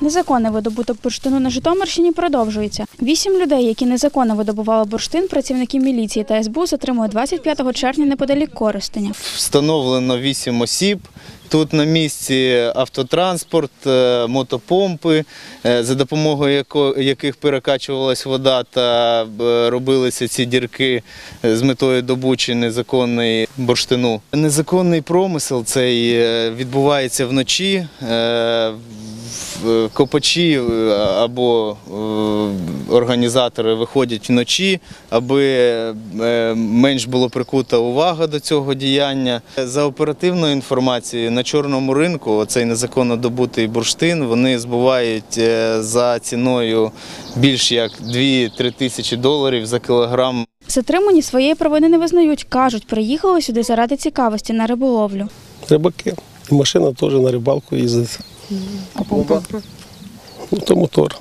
Незаконний видобуток бурштину на Житомирщині продовжується. Вісім людей, які незаконно видобували бурштин, працівники міліції та СБУ затримують 25 червня неподалік Коростеня. Встановлено 8 осіб. Тут на місці автотранспорт, е, мотопомпи, е, за допомогою яких перекачувалась вода та робилися ці дірки е, з метою добучі незаконної бурштину. Незаконний промисел цей відбувається вночі. Копачі е, або е, організатори виходять вночі, аби е, менш було прикута увага до цього діяння. За оперативною інформацією, на чорному ринку оцей незаконно добутий бурштин вони збувають за ціною більш як 2-3 тисячі доларів за кілограм. Затримані своєї провини не визнають. кажуть, приїхали сюди заради цікавості на риболовлю. Рибаки. Машина теж на рибалку їздить. А помпа? Ну, то мотор.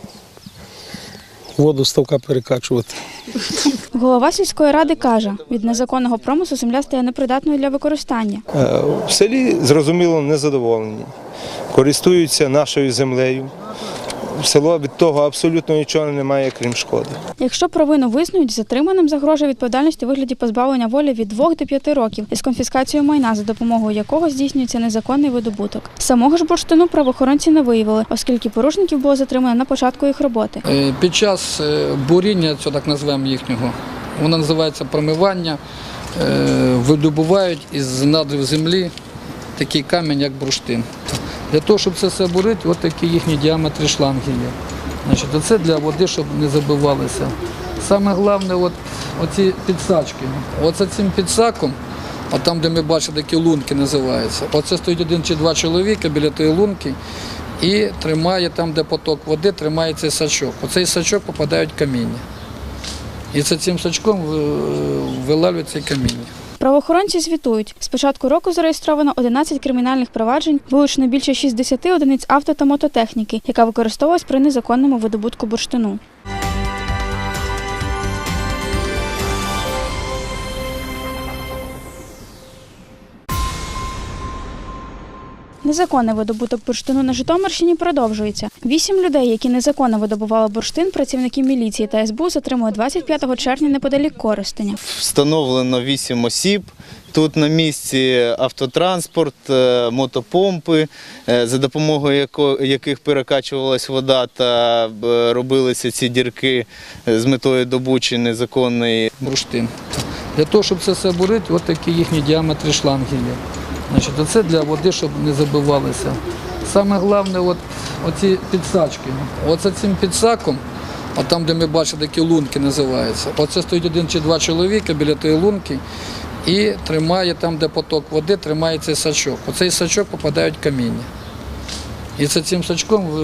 Воду з ставка перекачувати. Голова сільської ради каже, від незаконного промису земля стає непридатною для використання. Е, В селі зрозуміло незадоволені, користуються нашою землею. Село від того абсолютно нічого немає, крім шкоди. Якщо провину визнають, затриманим загрожує відповідальність у вигляді позбавлення волі від 2 до 5 років із конфіскацією майна, за допомогою якого здійснюється незаконний видобуток. Самого ж бурштину правоохоронці не виявили, оскільки порушників було затримано на початку їх роботи. Е, Під час е, буріння, цього так називаємо їхнього, воно називається промивання, е, видобувають із надрів землі такий камінь, як бурштин. Для того, щоб це все бурити, от такі їхні діаметри шланги є. Значить, оце для води, щоб не забивалися. Саме головне, от, оці підсачки. Оце цим підсаком, а там, де ми бачимо, такі лунки називаються. Оце стоїть один чи два чоловіка біля тої лунки і тримає там, де поток води, тримає цей сачок. Оцей сачок попадають каміння. І це цим сачком ви- вилавлюють каміння. Правоохоронці звітують, з початку року зареєстровано 11 кримінальних проваджень, вилучено більше 60 одиниць авто та мототехніки, яка використовувалась при незаконному видобутку бурштину. Незаконний видобуток бурштину на Житомирщині продовжується. Вісім людей, які незаконно видобували бурштин, працівники міліції та СБУ затримують 25 червня неподалік Коростеня. Встановлено 8 осіб. Тут на місці автотранспорт, е, мотопомпи, е, за допомогою яких перекачувалась вода та е, робилися ці дірки з метою добучі незаконної бурштин. Для того, щоб це все бурити, от такі їхні діаметри шланги є. Значить, оце для води, щоб не забивалися. Саме головне, от, оці підсачки. Оце цим підсаком, а там, де ми бачимо, такі лунки називаються. Оце стоїть один чи два чоловіка біля тої лунки і тримає там, де поток води, тримає цей сачок. Оцей сачок попадають каміння. І це цим сачком ви-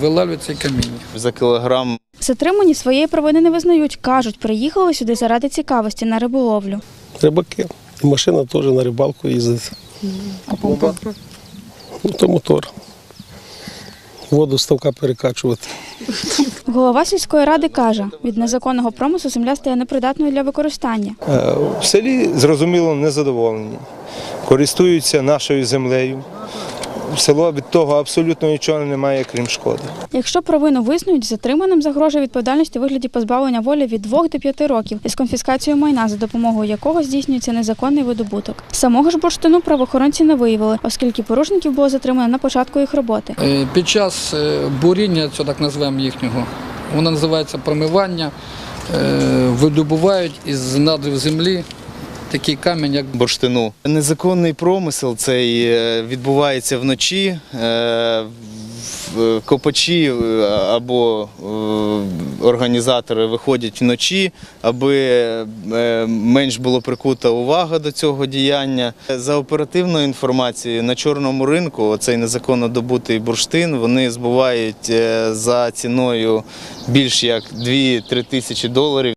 вилавлюють цей каміння. за кілограм. Затримані своєї провини не визнають. кажуть, приїхали сюди заради цікавості на риболовлю. Рибаки. І машина теж на рибалку їздить. А помпа? Ну, то мотор. Воду ставка перекачувати. Голова сільської ради каже, від незаконного промису земля стає непридатною для використання. Е, В селі зрозуміло незадоволені, користуються нашою землею. Село від того абсолютно нічого немає, крім шкоди. Якщо провину визнають, затриманим загрожує відповідальність у вигляді позбавлення волі від 2 до 5 років із конфіскацією майна, за допомогою якого здійснюється незаконний видобуток. Самого ж бурштину правоохоронці не виявили, оскільки порушників було затримано на початку їх роботи. Е, Під час е, буріння, цього так називаємо їхнього, воно називається промивання, е, видобувають із надрів землі такий камінь, як бурштину. Незаконний промисел цей е, відбувається вночі. Е, Копачі е, або організатори виходять вночі, аби менш було прикута увага до цього діяння. За оперативною інформацією, на чорному ринку цей незаконно добутий бурштин вони збувають за ціною більш як 2-3 тисячі доларів.